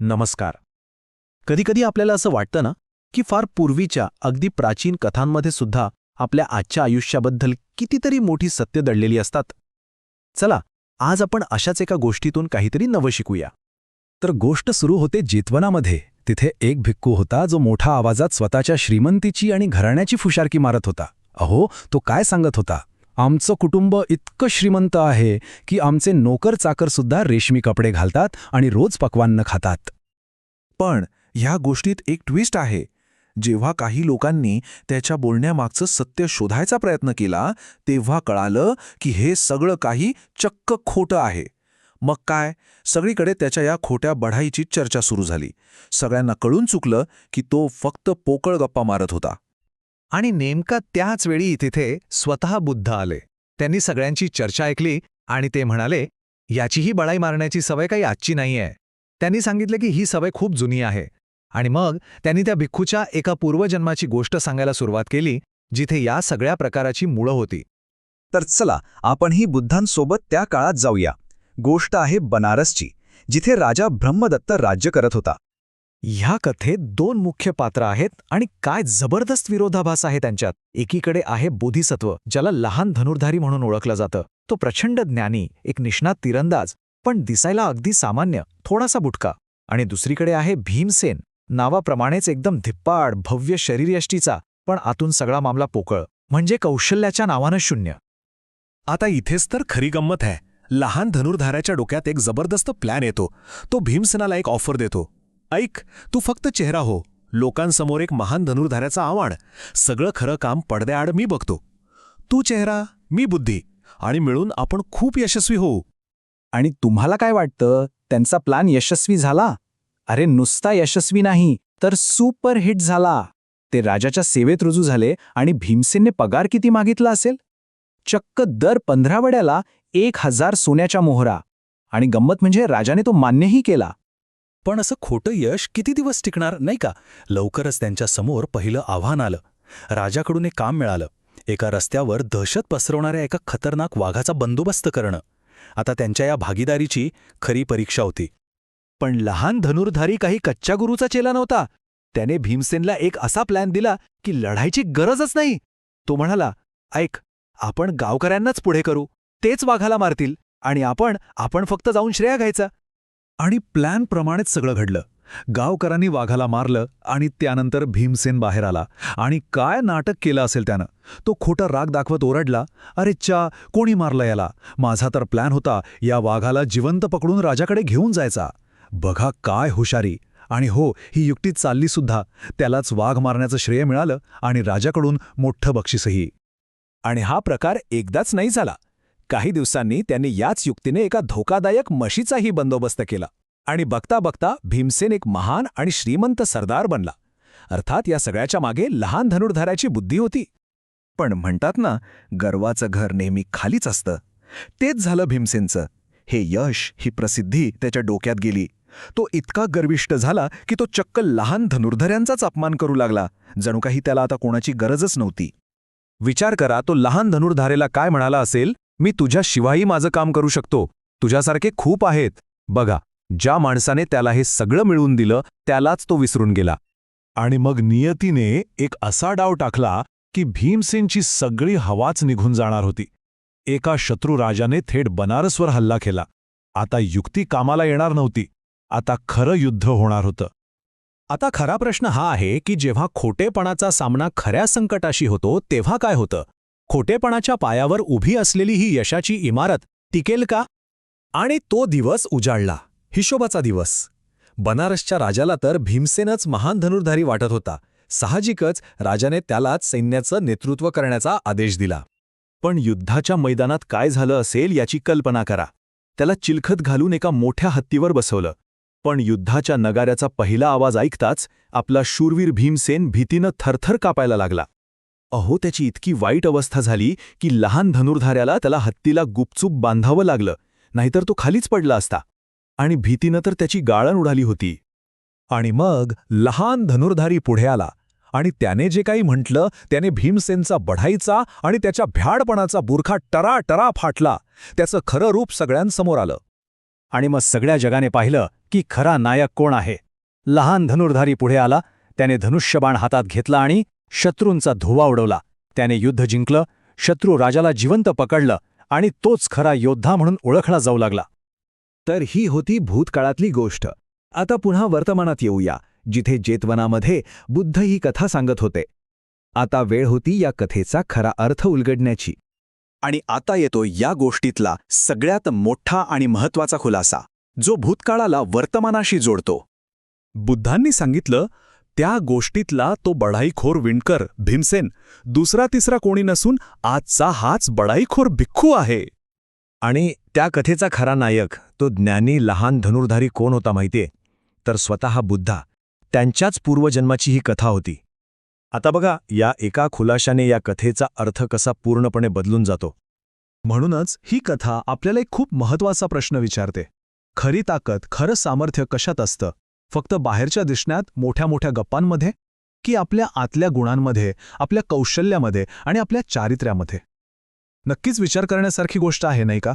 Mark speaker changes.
Speaker 1: नमस्कार. कधीकधी आपल्याला असं वाटतं ना की फार पूर्वीच्या अगदी प्राचीन कथांमध्ये सुद्धा आपल्या आजच्या आयुष्याबद्दल कितीतरी मोठी सत्य दडलेली असतात. चला आज आपण अशाच एका गोष्टीतून काहीतरी नवं शिकूया.
Speaker 2: तर गोष्ट सुरू होते जेतवनामध्ये. तिथे एक भिक्खू होता जो मोठ्या आवाजात स्वतःच्या श्रीमंतीची आणि घराण्याची फुशारकी मारत होता. अहो तो काय सांगत होता? आमचं कुटुंब इतकं श्रीमंत आहे की आमचे नोकर चाकरसुद्धा रेशमी कपडे घालतात आणि रोज पक्वान्न खातात.
Speaker 3: पण ह्या गोष्टीत एक ट्विस्ट आहे. जेव्हा काही लोकांनी त्याच्या बोलण्यामागचं सत्य शोधायचा प्रयत्न केला तेव्हा कळालं की हे सगळं काही चक्क खोटं आहे. मग काय? सगळीकडे त्याच्या या खोट्या बढाईची चर्चा सुरू झाली. सगळ्यांना कळून चुकलं की तो फक्त पोकळ गप्पा मारत होता.
Speaker 4: आणि नेमका त्याच वेळी तिथे स्वतः बुद्ध आले. त्यांनी सगळ्यांची चर्चा ऐकली आणि ते म्हणाले याचीही बळाई मारण्याची सवय काही आजची नाहीये त्यांनी सांगितले की ही सवय खूप जुनी आहे. आणि मग त्यांनी त्या भिक्खूच्या एका पूर्वजन्माची गोष्ट सांगायला सुरुवात केली जिथे या सगळ्या प्रकाराची मुळं होती.
Speaker 2: तर चला आपणही बुद्धांसोबत त्या काळात जाऊया. गोष्ट आहे बनारसची जिथे राजा ब्रह्मदत्त राज्य करत होता.
Speaker 4: ह्या कथेत दोन मुख्य पात्र आहेत आणि काय जबरदस्त विरोधाभास आहे त्यांच्यात. एकीकडे आहे बोधिसत्व ज्याला लहान धनुर्धारी म्हणून ओळखलं जातं. तो प्रचंड ज्ञानी एक निष्णात तिरंदाज पण दिसायला अगदी सामान्य थोडासा बुटका. आणि दुसरीकडे आहे भीमसेन. नावाप्रमाणेच एकदम धिप्पाड भव्य शरीरयष्टीचा पण आतून सगळा मामला पोकळ. म्हणजे कौशल्याच्या नावानं शून्य.
Speaker 5: आता इथेच तर खरी गंमत आहे. लहान धनुर्धाराच्या डोक्यात एक जबरदस्त प्लॅन येतो. तो भीमसेनाला एक ऑफर देतो. ऐक तू फक्त चेहरा हो. लोकांसमोर एक महान धनुर्धाराचं आव्हान सगळं खरं काम पडद्याआड मी बघतो. तू चेहरा मी बुद्धी. आणि मिळून आपण खूप यशस्वी होऊ.
Speaker 2: आणि तुम्हाला काय वाटतं? त्यांचा प्लान यशस्वी झाला? अरे नुसता यशस्वी नाही तर सुपर हिट झाला. ते राजाच्या सेवेत रुजू झाले आणि भीमसेनने पगार किती मागितला असेल? चक्क दर पंधरा वड्याला एक हजार सोन्याच्या मोहरा. आणि गंमत म्हणजे राजाने तो मान्यही केला.
Speaker 1: पण असं खोटं यश किती दिवस टिकणार नाही का? लवकरच त्यांच्यासमोर पहिलं आव्हान आलं. राजाकडून एक काम मिळालं. एका रस्त्यावर दहशत पसरवणाऱ्या एका खतरनाक वाघाचा बंदोबस्त करणं. आता त्यांच्या या भागीदारीची खरी परीक्षा होती. पण लहान धनुर्धारी काही कच्च्या गुरूचा चेला नव्हता. त्याने भीमसेनला एक असा प्लॅन दिला की लढायची गरजच नाही. तो म्हणाला ऐक आपण गावकऱ्यांनाच पुढे करू. तेच वाघाला मारतील आणि आपण आपण फक्त जाऊन श्रेया घ्यायचा.
Speaker 4: आणि प्लॅनप्रमाणेच सगळं घडलं. गावकरांनी वाघाला मारलं आणि त्यानंतर भीमसेन बाहेर आला. आणि काय नाटक केलं असेल त्यानं? तो खोटा राग दाखवत ओरडला अरे चा कोणी मारलं याला? माझा तर प्लॅन होता या वाघाला जिवंत पकडून राजाकडे घेऊन जायचा. बघा काय हुशारी. आणि हो ही युक्ती चालली सुद्धा. त्यालाच वाघ मारण्याचं श्रेय मिळालं आणि राजाकडून मोठं बक्षीसही.
Speaker 2: आणि हा प्रकार एकदाच नाही झाला. काही दिवसांनी त्यांनी याच युक्तीने एका धोकादायक म्हशीचाही बंदोबस्त केला आणि बघता बघता भीमसेन एक महान आणि श्रीमंत सरदार बनला. अर्थात या सगळ्याच्या मागे लहान धनुर्धाराची बुद्धी होती.
Speaker 3: पण म्हणतात ना गर्वाचं घर नेहमी खालीच असतं. तेच झालं भीमसेनचं. हे यश ही प्रसिद्धी त्याच्या डोक्यात गेली. तो इतका गर्विष्ट झाला की तो चक्क लहान धनुर्धऱ्यांचाच अपमान करू लागला. जणू काही त्याला आता कोणाची गरजच नव्हती.
Speaker 2: विचार करा तो लहान धनुर्धारेला काय म्हणाला असेल? मी तुझ्याशिवायही माझं काम करू शकतो. तुझ्यासारखे खूप आहेत. बघा ज्या माणसाने त्याला हे सगळं मिळवून दिलं त्यालाच तो विसरून गेला.
Speaker 5: आणि मग नियतीने एक असा डाव टाकला की भीमसेनची सगळी हवाच निघून जाणार होती. एका शत्रुराजाने थेट बनारसवर हल्ला केला. आता युक्ती कामाला येणार नव्हती. आता खरं युद्ध होणार होतं.
Speaker 1: आता खरा प्रश्न हा आहे की जेव्हा खोटेपणाचा सामना खऱ्या संकटाशी होतो तेव्हा काय होतं? खोटेपणाच्या पायावर उभी असलेली ही यशाची इमारत टिकेल का? आणि तो दिवस उजाडला हिशोबाचा दिवस. बनारसच्या राजाला तर भीमसेनच महान धनुर्धारी वाटत होता. साहजिकच राजाने त्यालाच सैन्याचं नेतृत्व करण्याचा आदेश दिला. पण युद्धाच्या मैदानात काय झालं असेल याची कल्पना करा. त्याला चिलखत घालून एका मोठ्या हत्तीवर बसवलं. पण युद्धाच्या नगाऱ्याचा पहिला आवाज ऐकताच आपला शूरवीर भीमसेन भीतीनं थरथर कापायला लागला. अहो त्याची इतकी वाईट अवस्था झाली की लहान धनुर्धाऱ्याला त्याला हत्तीला गुपचूप बांधावं लागलं नाहीतर तो खालीच पडला असता. आणि भीतीनं तर त्याची गाळण उडाली होती.
Speaker 4: आणि मग लहान धनुर्धारी पुढे आला आणि त्याने जे काही म्हटलं त्याने भीमसेनचा बढाईचा आणि त्याच्या भ्याडपणाचा बुरखा टरा टरा फाटला. त्याचं खरं रूप सगळ्यांसमोर आलं.
Speaker 1: आणि मग सगळ्या जगाने पाहिलं की खरा नायक कोण आहे. लहान धनुर्धारी पुढे आला त्याने धनुष्यबाण हातात घेतला आणि शत्रूंचा धुवा उडवला. त्याने युद्ध जिंकलं शत्रू राजाला जिवंत पकडलं आणि तोच खरा योद्धा म्हणून ओळखला जाऊ लागला.
Speaker 4: तर ही होती भूतकाळातली गोष्ट. आता पुन्हा वर्तमानात येऊया जिथे जेतवनामध्ये बुद्ध ही कथा सांगत होते. आता वेळ होती या कथेचा खरा अर्थ उलगडण्याची.
Speaker 2: आणि आता येतो या गोष्टीतला सगळ्यात मोठा आणि महत्त्वाचा खुलासा जो भूतकाळाला वर्तमानाशी जोडतो.
Speaker 5: बुद्धांनी सांगितलं त्या गोष्टीतला तो बढाईखोर विणकर भीमसेन. दुसरा तिसरा कोणी नसून आजचा हाच बढाईखोर भिक्खू आहे. आणि त्या कथेचा खरा नायक तो ज्ञानी लहान धनुर्धारी कोण होता माहितीये? तर स्वतः बुद्धा. त्यांच्याच पूर्वजन्माची ही कथा होती. आता बघा या एका खुलाशाने या कथेचा अर्थ कसा पूर्णपणे बदलून जातो.
Speaker 4: म्हणूनच ही कथा आपल्याला एक खूप महत्त्वाचा प्रश्न विचारते. खरी ताकद खरं सामर्थ्य कशात असतं? फक्त बाहेरच्या दिसण्यात मोठ्या मोठ्या गप्पांमध्ये? की आपल्या आतल्या गुणांमध्ये आपल्या कौशल्यामध्ये आणि आपल्या चारित्र्यामध्ये? नक्कीच विचार करण्यासारखी गोष्ट आहे नाही का?